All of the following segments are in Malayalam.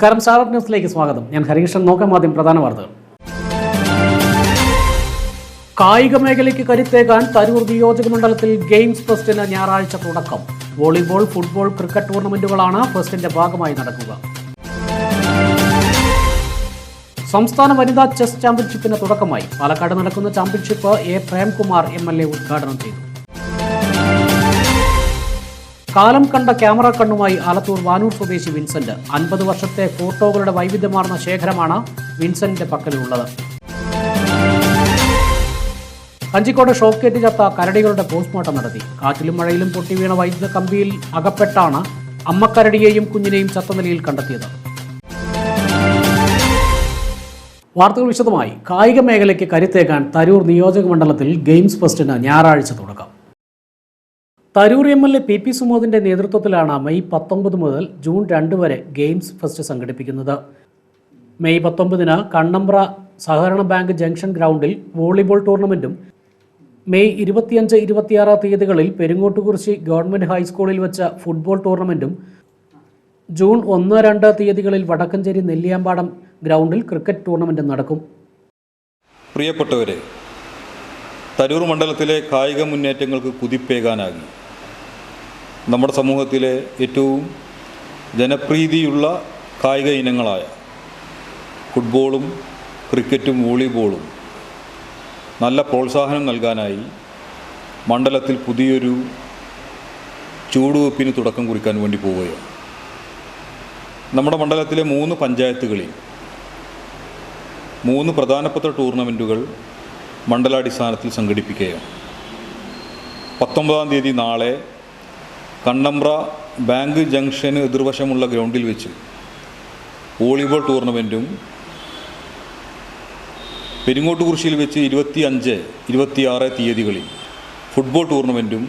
നമസ്കാരം സ്റ്റാർട്ട് ന്യൂസിലേക്ക് സ്വാഗതം. ഞാൻ ഹരികൃഷ്ണൻ. നോക്കാം ആദ്യം പ്രധാന വാർത്തകൾ. കായിക മേഖലയ്ക്ക് കരുത്തേകാൻ തരൂർ നിയോജക മണ്ഡലത്തിൽ ഗെയിംസ് ഫെസ്റ്റിന് ഞായറാഴ്ച തുടക്കം. വോളിബോൾ ഫുട്ബോൾ ക്രിക്കറ്റ് ടൂർണമെന്റുകളാണ് ഫെസ്റ്റിന്റെ ഭാഗമായി നടക്കുക. സംസ്ഥാന വനിതാ ചെസ് ചാമ്പ്യൻഷിപ്പിന് തുടക്കമായി. പാലക്കാട് നടക്കുന്ന championship A Premkumar M L A ഉദ്ഘാടനം ചെയ്തു. കാലം കണ്ട ക്യാമറ കണ്ണുമായി ആലത്തൂർ വാനൂർ സ്വദേശി വിൻസെന്റ്. അൻപത് വർഷത്തെ ഫോട്ടോകളുടെ വൈവിധ്യമാർന്ന ശേഖരമാണ് വിൻസെന്റിന്റെ പക്കലുള്ളത് കഞ്ചിക്കോട് ഷോക്കേറ്റ് ചത്ത കരടികളുടെ പോസ്റ്റ്മോർട്ടം നടത്തി. കാറ്റിലും മഴയിലും പൊട്ടിവീണ വൈദ്യുത കമ്പിയിൽ അകപ്പെട്ടാണ് അമ്മക്കരടിയെയും കുഞ്ഞിനെയും ചത്ത നിലയിൽ കണ്ടെത്തിയത്. വാർത്തകൾ വിശദമായി. കായിക മേഖലയ്ക്ക് കരുത്തേക്കാൻ തരൂർ നിയോജക മണ്ഡലത്തിൽ ഗെയിംസ് ഫെസ്റ്റിന് ഞായറാഴ്ച തുടക്കം. Tharoor M L A P P സുമോദിന്റെ നേതൃത്വത്തിലാണ് മെയ് പത്തൊമ്പത് മുതൽ ജൂൺ രണ്ട് വരെ ഗെയിംസ് ഫെസ്റ്റ് സംഘടിപ്പിക്കുന്നത്. മെയ് പത്തൊമ്പതിന് കണ്ണമ്പ്ര സഹകരണ ബാങ്ക് ജംഗ്ഷൻ ഗ്രൗണ്ടിൽ വോളിബോൾ ടൂർണമെന്റും മെയ് ഇരുപത്തിയഞ്ച് ഇരുപത്തിയാറ് തീയതികളിൽ പെരുങ്ങോട്ടുകുറിശി ഗവൺമെന്റ് ഹൈസ്കൂളിൽ വെച്ച ഫുട്ബോൾ ടൂർണമെന്റും ജൂൺ ഒന്ന് രണ്ട് തീയതികളിൽ വടക്കഞ്ചേരി നെല്ലിയാമ്പാടം ഗ്രൗണ്ടിൽ ക്രിക്കറ്റ് ടൂർണമെന്റും നടക്കും. പ്രിയപ്പെട്ടവരെ തരൂർ മണ്ഡലത്തിലെ കായിക മുന്നേറ്റങ്ങൾക്ക് കുതിപ്പേകാനാകി. നമ്മുടെ സമൂഹത്തിലെ ഏറ്റവും ജനപ്രീതിയുള്ള കായിക ഇനങ്ങളായ ഫുട്ബോളും ക്രിക്കറ്റും വോളിബോളും നല്ല പ്രോത്സാഹനം നൽകാനായി മണ്ഡലത്തിൽ പുതിയൊരു ചൂടുവെപ്പിന് തുടക്കം കുറിക്കാൻ വേണ്ടി പോവുകയാണ്. നമ്മുടെ മണ്ഡലത്തിലെ മൂന്ന് പഞ്ചായത്തുകളിൽ മൂന്ന് പ്രധാനപ്പെട്ട ടൂർണമെന്റുകൾ മണ്ഡലാടിസ്ഥാനത്തിൽ സംഘടിപ്പിക്കുകയാണ്. പത്തൊമ്പതാം തീയതി നാളെ കണ്ണമ്പ്ര ബാങ്ക് ജംഗ്ഷന് എതിർവശമുള്ള ഗ്രൗണ്ടിൽ വെച്ച് വോളിബോൾ ടൂർണമെന്റും പെരിങ്ങോട്ടുകുറിശിയിൽ വെച്ച് ഇരുപത്തി അഞ്ച് ഇരുപത്തിയാറ് തീയതികളിൽ ഫുട്ബോൾ ടൂർണമെന്റും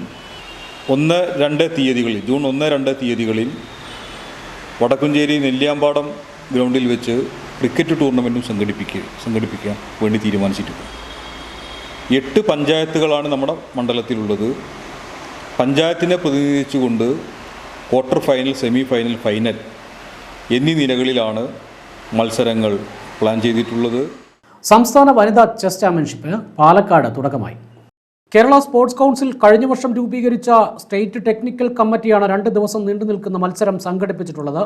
ഒന്ന് രണ്ട് തീയതികളിൽ ജൂൺ ഒന്ന് രണ്ട് തീയതികളിൽ വടക്കുംചേരി നെല്ലിയാമ്പാടം ഗ്രൗണ്ടിൽ വെച്ച് ക്രിക്കറ്റ് ടൂർണമെന്റും സംഘടിപ്പിക്കുക സംഘടിപ്പിക്കാൻ വേണ്ടി തീരുമാനിച്ചിട്ടുണ്ട്. എട്ട് പഞ്ചായത്തുകളാണ് നമ്മുടെ മണ്ഡലത്തിലുള്ളത്. പഞ്ചായത്തിനെ പ്രതിനിധീകരിച്ചുകൊണ്ട് quarter final semi final final എന്നീ നിലകളിലാണ് മത്സരങ്ങൾ പ്ലാൻ ചെയ്തിട്ടുള്ളത്. സംസ്ഥാന വനിതാ ചെസ് ചാമ്പ്യൻഷിപ്പിന് പാലക്കാട് തുടക്കമായി. കേരള സ്പോർട്സ് കൗൺസിൽ കഴിഞ്ഞ വർഷം രൂപീകരിച്ച സ്റ്റേറ്റ് ടെക്നിക്കൽ കമ്മിറ്റിയാണ് രണ്ട് ദിവസം നീണ്ടു നിൽക്കുന്ന മത്സരം സംഘടിപ്പിച്ചിട്ടുള്ളത്.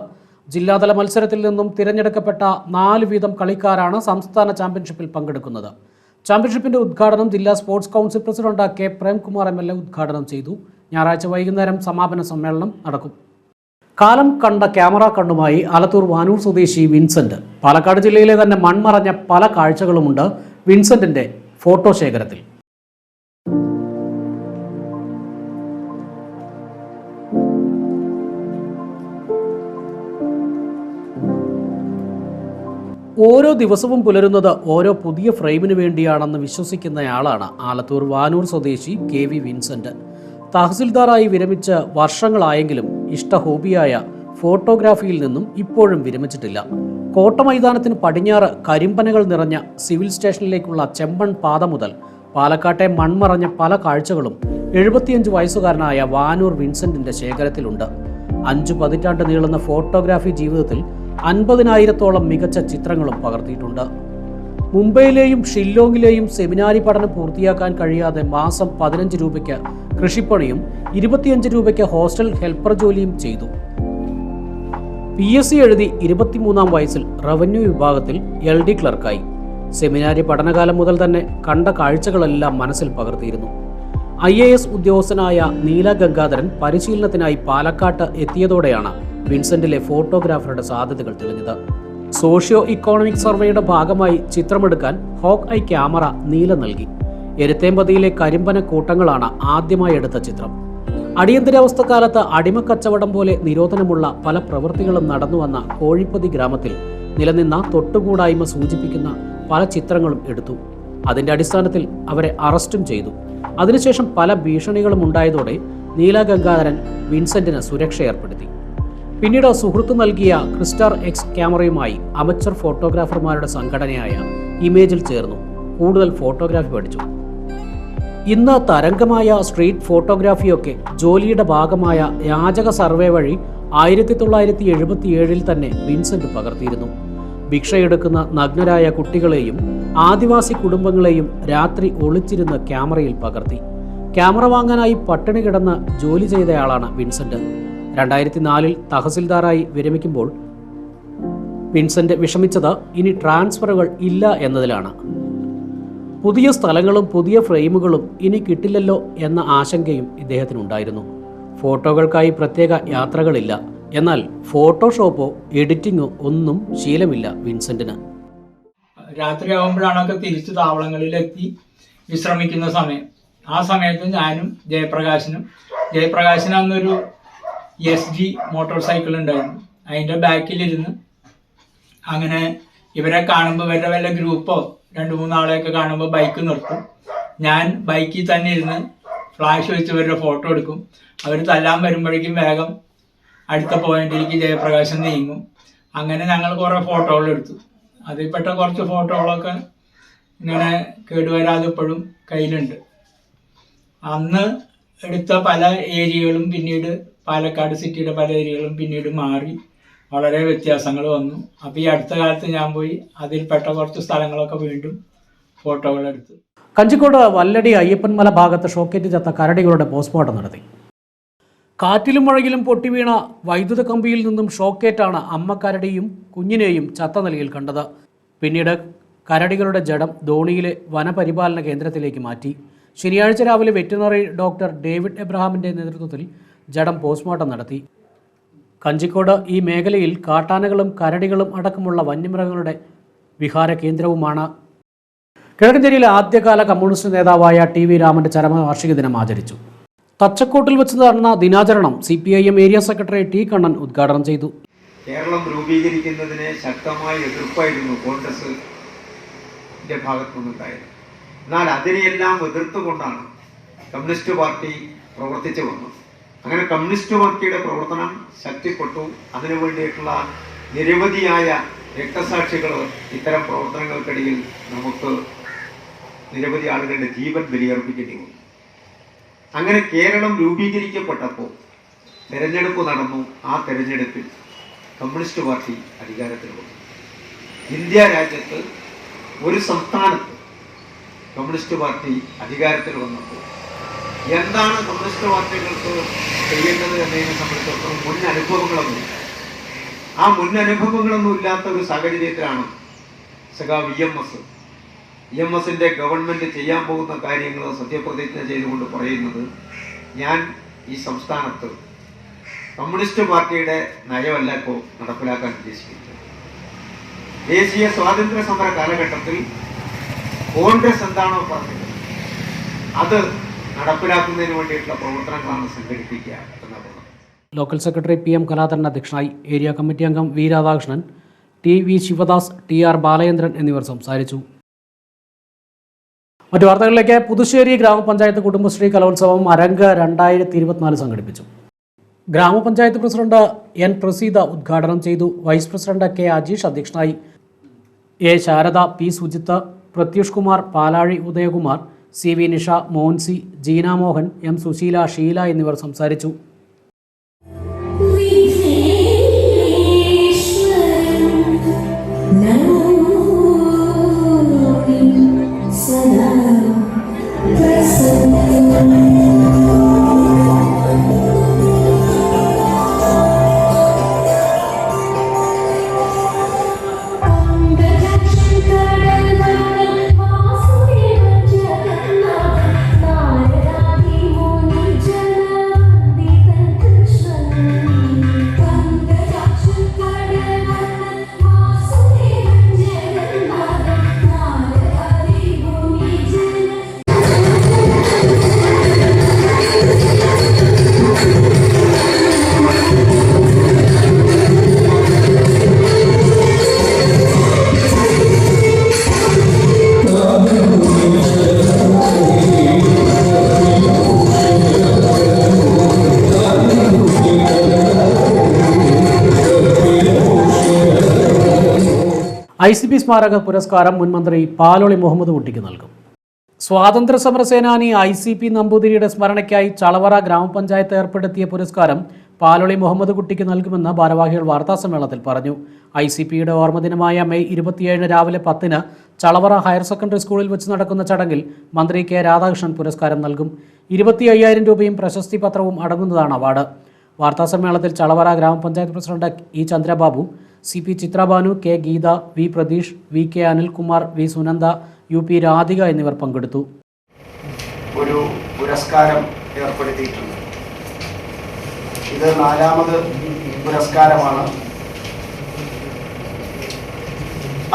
ജില്ലാതല മത്സരത്തിൽ നിന്നും തിരഞ്ഞെടുക്കപ്പെട്ട നാല് വീതം കളിക്കാരാണ് സംസ്ഥാന ചാമ്പ്യൻഷിപ്പിൽ പങ്കെടുക്കുന്നത്. ചാമ്പ്യൻഷിപ്പിന്റെ ഉദ്ഘാടനം ജില്ലാ sports council president K Premkumar M L A ഉദ്ഘാടനം ചെയ്തു. ഞായറാഴ്ച വൈകുന്നേരം സമാപന സമ്മേളനം നടക്കും. കാലം കണ്ട ക്യാമറ കണ്ണുമായി ആലത്തൂർ വാനൂർ സ്വദേശി വിൻസെന്റ്. പാലക്കാട് ജില്ലയിലെ തന്നെ മൺമറഞ്ഞ പല കാഴ്ചകളുമുണ്ട് വിൻസെന്റിന്റെ ഫോട്ടോ ശേഖരത്തിൽ. ഓരോ ദിവസവും പുലരുന്നത് ഓരോ പുതിയ ഫ്രെയിമിന് വേണ്ടിയാണെന്ന് വിശ്വസിക്കുന്നയാളാണ് ആലത്തൂർ വാനൂർ സ്വദേശി കെ വി വിൻസെന്റ്. തഹസിൽദാറായി വിരമിച്ച് വർഷങ്ങളായെങ്കിലും ഇഷ്ട ഹോബിയായ ഫോട്ടോഗ്രാഫിയിൽ നിന്നും ഇപ്പോഴും വിരമിച്ചിട്ടില്ല. കോട്ട മൈതാനത്തിന് പടിഞ്ഞാറ് കരിമ്പനകൾ നിറഞ്ഞ സിവിൽ സ്റ്റേഷനിലേക്കുള്ള ചെമ്പൺ പാത മുതൽ പാലക്കാട്ടെ മൺമറഞ്ഞ പല കാഴ്ചകളും എഴുപത്തിയഞ്ച് വയസ്സുകാരനായ വാനൂർ വിൻസെന്റിന്റെ ശേഖരത്തിലുണ്ട്. അഞ്ചു പതിറ്റാണ്ട് നീളുന്ന ഫോട്ടോഗ്രാഫി ജീവിതത്തിൽ അൻപതിനായിരത്തോളം മികച്ച ചിത്രങ്ങളും പകർത്തിയിട്ടുണ്ട്. മുംബൈയിലെയും ഷില്ലോങ്ങിലെയും സെമിനാരി പഠനം പൂർത്തിയാക്കാൻ കഴിയാതെ മാസം പതിനഞ്ച് രൂപയ്ക്ക് കൃഷിപ്പണിയും ഇരുപത്തിയഞ്ച് രൂപയ്ക്ക് ഹോസ്റ്റൽ ഹെൽപ്പർ ജോലിയും ചെയ്തു. പി എസ് സി എഴുതി ഇരുപത്തിമൂന്നാം വയസ്സിൽ റവന്യൂ വിഭാഗത്തിൽ എൽ ഡി ക്ലർക്കായി. സെമിനാരി പഠനകാലം മുതൽ തന്നെ കണ്ട കാഴ്ചകളെല്ലാം മനസ്സിൽ പകർത്തിയിരുന്നു. ഐ എ എസ് ഉദ്യോഗസ്ഥനായ നീല ഗംഗാധരൻ പരിശീലനത്തിനായി പാലക്കാട്ട് എത്തിയതോടെയാണ് വിൻസെന്റിലെ ഫോട്ടോഗ്രാഫറുടെ സാധ്യതകൾ തെളിഞ്ഞത്. സോഷ്യോ ഇക്കോണമിക് സർവേയുടെ ഭാഗമായി ചിത്രമെടുക്കാൻ ഹോക്ക് ഐ ക്യാമറ നീല നൽകി. എരുത്തേമ്പതിയിലെ കരിമ്പന കൂട്ടങ്ങളാണ് ആദ്യമായി എടുത്ത ചിത്രം. അടിയന്തരാവസ്ഥ കാലത്ത് അടിമക്കച്ചവടം പോലെ നിരോധനമുള്ള പല പ്രവൃത്തികളും നടന്നുവന്ന കോഴിപ്പതി ഗ്രാമത്തിൽ നിലനിന്ന തൊട്ടുകൂടായ്മ സൂചിപ്പിക്കുന്ന പല ചിത്രങ്ങളും എടുത്തു. അതിന്റെ അടിസ്ഥാനത്തിൽ അവരെ അറസ്റ്റും ചെയ്തു. അതിനുശേഷം പല ഭീഷണികളും ഉണ്ടായതോടെ നീല ഗംഗാധരൻ വിൻസെന്റിന് സുരക്ഷ ഏർപ്പെടുത്തി. പിന്നീട് സുഹൃത്ത് നൽകിയ ക്രിസ്റ്റാർ എക്സ് ക്യാമറയുമായി അമച്ചർ ഫോട്ടോഗ്രാഫർമാരുടെ സംഘടനയായ ഇമേജിൽ ചേർന്നു. കൂടുതൽ ഫോട്ടോഗ്രാഫി പഠിച്ചു. ഇന്ന് തരംഗമായ സ്ട്രീറ്റ് ഫോട്ടോഗ്രാഫിയൊക്കെ ജോലിയുടെ ഭാഗമായ യാചക സർവേ വഴി ആയിരത്തി തൊള്ളായിരത്തി എഴുപത്തി ഏഴിൽ തന്നെ വിൻസെന്റ് പകർത്തിയിരുന്നു. ഭിക്ഷയെടുക്കുന്ന നഗ്നരായ കുട്ടികളെയും ആദിവാസി കുടുംബങ്ങളെയും രാത്രി ഒളിച്ചിരുന്ന ക്യാമറയിൽ പകർത്തി. ക്യാമറ വാങ്ങാനായി പട്ടിണി കിടന്ന് ജോലി ചെയ്തയാളാണ് വിൻസെന്റ്. രണ്ടായിരത്തി നാലിൽ തഹസിൽദാറായി വിരമിക്കുമ്പോൾ വിൻസെന്റ് വിഷമിച്ചത് ഇനി ട്രാൻസ്ഫറുകൾ ഇല്ല എന്നതിലാണ്. പുതിയ സ്ഥലങ്ങളും പുതിയ ഫ്രെയിമുകളും ഇനി കിട്ടില്ലല്ലോ എന്ന ആശങ്കയും ഇദ്ദേഹത്തിനുണ്ടായിരുന്നു. ഫോട്ടോകൾക്കായി പ്രത്യേക യാത്രകളില്ല. എന്നാൽ ഫോട്ടോഷോപ്പോ എഡിറ്റിങ്ങോ ഒന്നും ശീലമില്ല വിൻസെന്റിന്. രാത്രി ആകുമ്പോഴാണൊക്കെ തിരിച്ച് താവളങ്ങളിലെത്തി വിശ്രമിക്കുന്ന സമയം. ആ സമയത്ത് ഞാനും ജയപ്രകാശനും ജയപ്രകാശിന് അന്നൊരു എസ് ജി മോട്ടോർ സൈക്കിൾ ഉണ്ടായിരുന്നു. അതിന്റെ ബാക്കിലിരുന്ന് അങ്ങനെ ഇവരെ കാണുമ്പോൾ ഇവരുടെ വല്ല ഗ്രൂപ്പോ രണ്ട് മൂന്നാളെയൊക്കെ കാണുമ്പോൾ ബൈക്ക് നിർത്തും. ഞാൻ ബൈക്കിൽ തന്നെ ഇരുന്ന് ഫ്ലാഷ് വെച്ച് ഇവരുടെ ഫോട്ടോ എടുക്കും. അവർ തല്ലാൻ വരുമ്പോഴേക്കും വേഗം അടുത്ത പോയിന്റിലേക്ക് ജയപ്രകാശം നീങ്ങും. അങ്ങനെ ഞങ്ങൾ കുറേ ഫോട്ടോകൾ എടുത്തു. അതിൽപ്പെട്ട കുറച്ച് ഫോട്ടോകളൊക്കെ ഇങ്ങനെ കേടുവരാതെ ഇപ്പോഴും കയ്യിലുണ്ട്. അന്ന് എടുത്ത പല ഏരിയകളും പിന്നീട് പാലക്കാട് സിറ്റിയുടെ പല ഏരിയകളും പിന്നീട് മാറി. വളരെ വ്യത്യാസങ്ങൾ വന്നു. അപ്പോൾ ഈ അടുത്ത കാലത്ത് ഞാൻ പോയി അതിൽപ്പെട്ട കുറച്ച് സ്ഥലങ്ങളൊക്കെ വീണ്ടും ഫോട്ടോകൾ എടുത്തു. കഞ്ചിക്കോട് വല്ലടി അയ്യപ്പൻമല ഭാഗത്ത് ഷോക്കേറ്റ് ചത്ത കരടികളുടെ പോസ്റ്റ്മോർട്ടം നടത്തി. കാറ്റിലും മഴയിലും പൊട്ടിവീണ വൈദ്യുത കമ്പിയിൽ നിന്നും ഷോക്കേറ്റാണ് അമ്മ കരടിയും കുഞ്ഞിനെയും ചത്ത നിലയിൽ കണ്ടത്. പിന്നീട് കരടികളുടെ ജഡം ധോണിയിലെ വനപരിപാലന കേന്ദ്രത്തിലേക്ക് മാറ്റി. ശനിയാഴ്ച രാവിലെ വെറ്റിനറി ഡോക്ടർ ഡേവിഡ് എബ്രഹാമിന്റെ നേതൃത്വത്തിൽ ജഡം പോസ്റ്റ്മോർട്ടം നടത്തി. കഞ്ചിക്കോട് ഈ മേഖലയിൽ കാട്ടാനകളും കരടികളും അടക്കമുള്ള വന്യമൃഗങ്ങളുടെ വിഹാര കേന്ദ്രവുമാണ് കിഴക്കഞ്ചേരിയിലെ ആദ്യകാല കമ്മ്യൂണിസ്റ്റ് നേതാവായ ടി വി രാമന്റെ ചരമവാർഷിക ദിനം ആചരിച്ചു. തച്ചക്കോട്ടിൽ വെച്ച് നടന്ന ദിനാചരണം C P I M area secretary T Kannan ഉദ്ഘാടനം ചെയ്തു. കേരളം രൂപീകരിക്കുന്നതിന് ശക്തമായ എതിർപ്പായിരുന്നു കോൺഗ്രസിന്റെ ഭാഗത്തുനിന്നുണ്ടായത്. എന്നാൽ അതിനെയെല്ലാം എതിർത്തുകൊണ്ടാണ് കമ്മ്യൂണിസ്റ്റ് പാർട്ടി പ്രവർത്തിച്ചു വന്നത്. അങ്ങനെ കമ്മ്യൂണിസ്റ്റ് പാർട്ടിയുടെ പ്രവർത്തനം ശക്തിപ്പെട്ടു. അതിനു വേണ്ടിയിട്ടുള്ള നിരവധിയായ രക്തസാക്ഷികൾ ഇത്തരം പ്രവർത്തനങ്ങൾക്കിടയിൽ നമുക്ക് നിരവധി ആളുകളുടെ ജീവൻ ബലിയർപ്പിക്കേണ്ടി വന്നു അങ്ങനെ കേരളം രൂപീകരിക്കപ്പെട്ടപ്പോൾ തെരഞ്ഞെടുപ്പ് നടന്നു. ആ തെരഞ്ഞെടുപ്പിൽ കമ്മ്യൂണിസ്റ്റ് പാർട്ടി അധികാരത്തിൽ വന്നു. ഇന്ത്യ രാജ്യത്ത് ഒരു സംസ്ഥാനത്ത് കമ്മ്യൂണിസ്റ്റ് പാർട്ടി അധികാരത്തിൽ വന്നപ്പോൾ എന്താണ് കമ്മ്യൂണിസ്റ്റ് പാർട്ടികൾക്ക് ചെയ്യേണ്ടത് എന്നതിനെ സംബന്ധിച്ചിടത്തോളം മുൻ അനുഭവങ്ങളൊന്നും ആ മുൻ അനുഭവങ്ങളൊന്നും ഇല്ലാത്ത ഒരു സാഹചര്യത്തിലാണ് സഖാ V M S. E M എസിന്റെ ഗവൺമെന്റ് ചെയ്യാൻ പോകുന്ന കാര്യങ്ങൾ സത്യപ്രതിജ്ഞ ചെയ്തുകൊണ്ട് പറയുന്നത് ഞാൻ ഈ സംസ്ഥാനത്ത് കമ്മ്യൂണിസ്റ്റ് പാർട്ടിയുടെ നയമല്ല ഇപ്പോൾ നടപ്പിലാക്കാൻ ഉദ്ദേശിക്കുന്നത്. ദേശീയ സ്വാതന്ത്ര്യ സമര കാലഘട്ടത്തിൽ കോൺഗ്രസ് എന്താണോ പറഞ്ഞത് അത് നടപ്പിലാക്കുന്നതിന് വേണ്ടിയിട്ടുള്ള പ്രവർത്തനങ്ങളാണ് സംഘടിപ്പിക്കുക local secretary P M Kaladharan അധ്യക്ഷനായി ഏരിയ കമ്മിറ്റി അംഗം V Radhakrishnan T V Sivadas T R Balachandran എന്നിവർ സംസാരിച്ചു. മറ്റു വാർത്തകളിലേക്ക് പുതുശ്ശേരി ഗ്രാമപഞ്ചായത്ത് കുടുംബശ്രീ കലോത്സവം അരങ്ക് രണ്ടായിരത്തി ഇരുപത്തിനാല് സംഘടിപ്പിച്ചു. ഗ്രാമപഞ്ചായത്ത് പ്രസിഡന്റ് എൻ പ്രസീത ഉദ്ഘാടനം ചെയ്തു. വൈസ് പ്രസിഡന്റ് കെ അജീഷ് അധ്യക്ഷനായി. A Sarada P Sujith Prathyush Kumar Palazhi Udayakumar C V Nisha Moncy Jeena Mohan M Susheela Sheela എന്നിവർ സംസാരിച്ചു. ഐ സി പി സ്മാരക പുരസ്കാരം മുൻമന്ത്രി പാലോളി മുഹമ്മദ് കുട്ടിക്ക് നൽകും. സ്വാതന്ത്ര്യ സമര സേനാനി ഐ സി പി നമ്പൂതിരിയുടെ സ്മരണയ്ക്കായി ചളവറ ഗ്രാമപഞ്ചായത്ത് ഏർപ്പെടുത്തിയ പുരസ്കാരം പാലോളി മുഹമ്മദ് കുട്ടിക്ക് നൽകുമെന്ന് ഭാരവാഹികൾ വാർത്താസമ്മേളനത്തിൽ പറഞ്ഞു. ഐ സി പിയുടെ ഓർമ്മദിനമായ മെയ് ഇരുപത്തിയേഴിന് രാവിലെ പത്തിന് ചളവറ ഹയർ സെക്കൻഡറി സ്കൂളിൽ വെച്ച് നടക്കുന്ന ചടങ്ങിൽ മന്ത്രി കെ രാധാകൃഷ്ണൻ പുരസ്കാരം നൽകും. ഇരുപത്തി അയ്യായിരം രൂപയും പ്രശസ്തി പത്രവും അടങ്ങുന്നതാണ് അവാർഡ്. വാർത്താസമ്മേളനത്തിൽ ചളവറ ഗ്രാമപഞ്ചായത്ത് president E Chandrababu C P Chithrabanu K Geetha V Pratheesh V K Anilkumar V Sunanda U P Radhika എന്നിവർ പങ്കെടുത്തു. ഒരു പുരസ്കാരം ഏർപ്പെടുത്തിയിട്ടുണ്ട്. ഇത് നാലാമത് പുരസ്കാരമാണ്.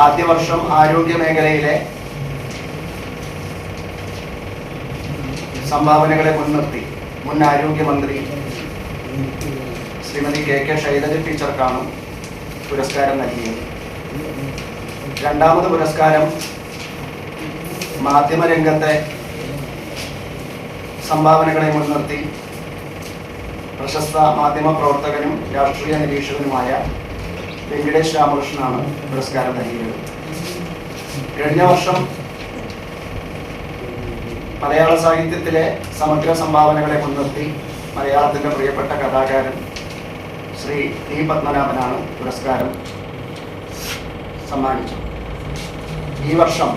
ആദ്യ വർഷം ആരോഗ്യ മേഖലയിലെ സംഭാവനകളെ മുൻനിർത്തി മുൻ ആരോഗ്യമന്ത്രി ശ്രീമതി കെ കെ ശൈലജ ടീച്ചർക്കാണ് പുരസ്കാരം നൽകിയത്. രണ്ടാമത് പുരസ്കാരം മാധ്യമരംഗത്തെ സംഭാവനകളെ മുൻനിർത്തി പ്രശസ്ത മാധ്യമ പ്രവർത്തകനും രാഷ്ട്രീയ നിരീക്ഷകനുമായ വെങ്കടേഷ് രാമകൃഷ്ണനാണ് പുരസ്കാരം നൽകിയത്. കഴിഞ്ഞ വർഷം മലയാള സാഹിത്യത്തിലെ സമഗ്ര സംഭാവനകളെ മുൻനിർത്തി മലയാളത്തിന്റെ പ്രിയപ്പെട്ട കഥാകാരൻ ശ്രീ ടി പത്മനാഭനാണ് പുരസ്കാരം സമ്മാനിച്ചത്. ഈ വർഷം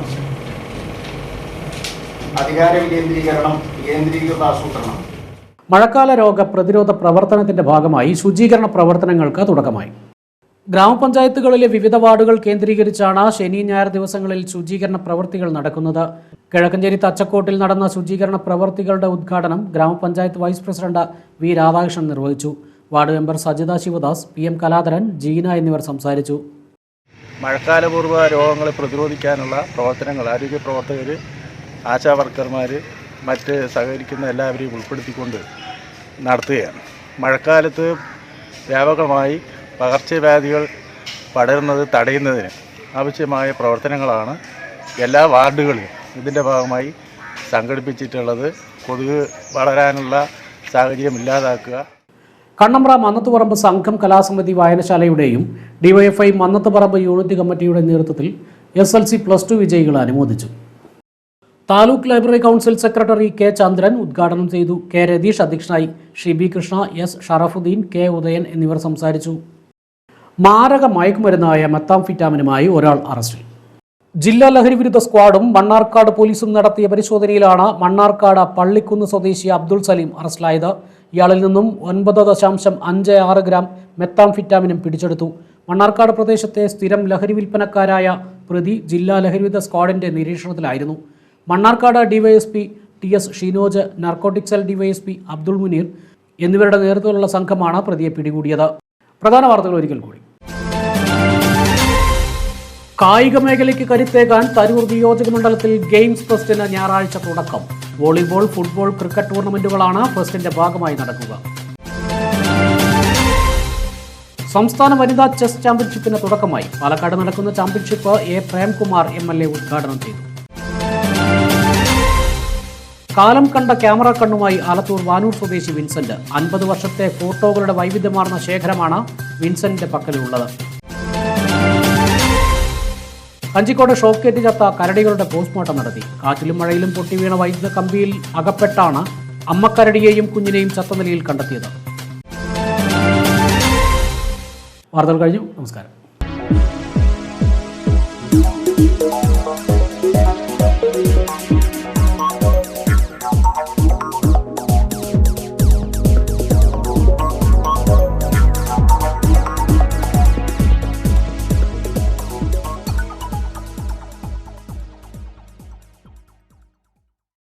അധികാര വികേന്ദ്രീകരണം കേന്ദ്രീകൃത ആസൂത്രണം. മഴക്കാല രോഗ പ്രതിരോധ പ്രവർത്തനത്തിന്റെ ഭാഗമായി ശുചീകരണ പ്രവർത്തനങ്ങൾക്ക് തുടക്കമായി. ഗ്രാമപഞ്ചായത്തുകളിലെ വിവിധ വാർഡുകൾ കേന്ദ്രീകരിച്ചാണ് ശനി ഞായർ ദിവസങ്ങളിൽ ശുചീകരണ പ്രവൃത്തികൾ നടക്കുന്നത്. കിഴക്കഞ്ചേരി തച്ചക്കോട്ടിൽ നടന്ന ശുചീകരണ പ്രവൃത്തികളുടെ ഉദ്ഘാടനം ഗ്രാമപഞ്ചായത്ത് വൈസ് പ്രസിഡന്റ് വി രാധാകൃഷ്ണൻ നിർവഹിച്ചു. Ward member Sajitha Sivadas P M Kaladharan Jeena എന്നിവർ സംസാരിച്ചു. മഴക്കാലപൂർവ രോഗങ്ങളെ പ്രതിരോധിക്കാനുള്ള പ്രവർത്തനങ്ങൾ ആരോഗ്യ പ്രവർത്തകർ ആശാ വർക്കർമാർ മറ്റ് സഹകരിക്കുന്ന എല്ലാവരെയും ഉൾപ്പെടുത്തിക്കൊണ്ട് നടത്തുകയാണ്. മഴക്കാലത്ത് വ്യാപകമായി പകർച്ചവ്യാധികൾ പടരുന്നത് തടയുന്നതിന് ആവശ്യമായ പ്രവർത്തനങ്ങളാണ് എല്ലാ വാർഡുകളിലും ഇതിന്റെ ഭാഗമായി സംഘടിപ്പിച്ചിട്ടുള്ളത്. കൊതുക് വളരാനുള്ള സാഹചര്യം ഇല്ലാതാക്കുക. കണ്ണമ്പ്ര മന്നത്തുപറമ്പ് സംഘം കലാസമിതി വായനശാലയുടെയും ഡിവൈഎഫ്ഐ മന്നത്തുപറമ്പ് യൂണിറ്റ് കമ്മിറ്റിയുടെ നേതൃത്വത്തിൽ S L C plus two വിജയികളെ അനുമോദിച്ചു. Taluk library council secretary K Chandran ഉദ്ഘാടനം ചെയ്തു. കെ രതീഷ് അധ്യക്ഷനായി ഷിബി കൃഷ്ണ എസ് ഷറഫുദ്ദീൻ കെ ഉദയൻ എന്നിവർ സംസാരിച്ചു. മാരക മയക്കുമരുന്നായ മെത്താംഫിറ്റാമിനുമായി ഒരാൾ അറസ്റ്റിൽ. ജില്ലാ ലഹരി വിരുദ്ധ സ്ക്വാഡും മണ്ണാർക്കാട് പോലീസും നടത്തിയ പരിശോധനയിലാണ് മണ്ണാർക്കാട് പള്ളിക്കുന്ന് സ്വദേശി അബ്ദുൾ സലീം അറസ്റ്റിലായത്. ഇയാളിൽ നിന്നും ഒൻപത് ദശാംശം അഞ്ച് ആറ് ഗ്രാം മെത്താംഫിറ്റാമിനും പിടിച്ചെടുത്തു. മണ്ണാർക്കാട് പ്രദേശത്തെ സ്ഥിരം ലഹരി വിൽപ്പനക്കാരായ പ്രതി ജില്ലാ ലഹരിവിരുദ്ധ സ്ക്വാഡിന്റെ നിരീക്ഷണത്തിലായിരുന്നു. Mannarkkad DYSP T S Shinoj narcotic cell DYSP Abdul Muneer എന്നിവരുടെ നേതൃത്വത്തിലുള്ള സംഘമാണ് പ്രതിയെ പിടികൂടിയത്. പ്രധാന വാർത്തകൾ ഒരിക്കൽ കൂടി. കായിക മേഖലയ്ക്ക് കരുത്തേകാൻ തരൂർ നിയോജക മണ്ഡലത്തിൽ ഗെയിംസ് ഫെസ്റ്റിന് ഞായറാഴ്ച തുടക്കം. വോളിബോൾ ഫുട്ബോൾ ക്രിക്കറ്റ് ടൂർണമെന്റുകളാണ് ഫെസ്റ്റിന്റെ ഭാഗമായി നടക്കുക. സംസ്ഥാന വനിതാ ചെസ് ചാമ്പ്യൻഷിപ്പിന് തുടക്കമായി. പാലക്കാട് നടക്കുന്ന championship A Premkumar M L A ഉദ്ഘാടനം ചെയ്തു. കാലം കണ്ട ക്യാമറ കണ്ണുമായി ആലത്തൂർ വാനൂർ സ്വദേശി വിൻസെന്റ്. അൻപത് വർഷത്തെ ഫോട്ടോകളുടെ വൈവിധ്യമാർന്ന ശേഖരമാണ് വിൻസെന്റിന്റെ പക്കലുള്ളത്. കഞ്ചിക്കോട് ഷോക്കേറ്റ് ചത്ത കരടികളുടെ പോസ്റ്റ്മോർട്ടം നടത്തി. കാറ്റിലും മഴയിലും പൊട്ടി വീണ വൈദ്യുത കമ്പിയിൽ അകപ്പെട്ടാണ് അമ്മക്കരടിയെയും കുഞ്ഞിനെയും ചത്ത നിലയിൽ കണ്ടെത്തിയത്. വാർത്തകൾ കഴിഞ്ഞു. നമസ്കാരം.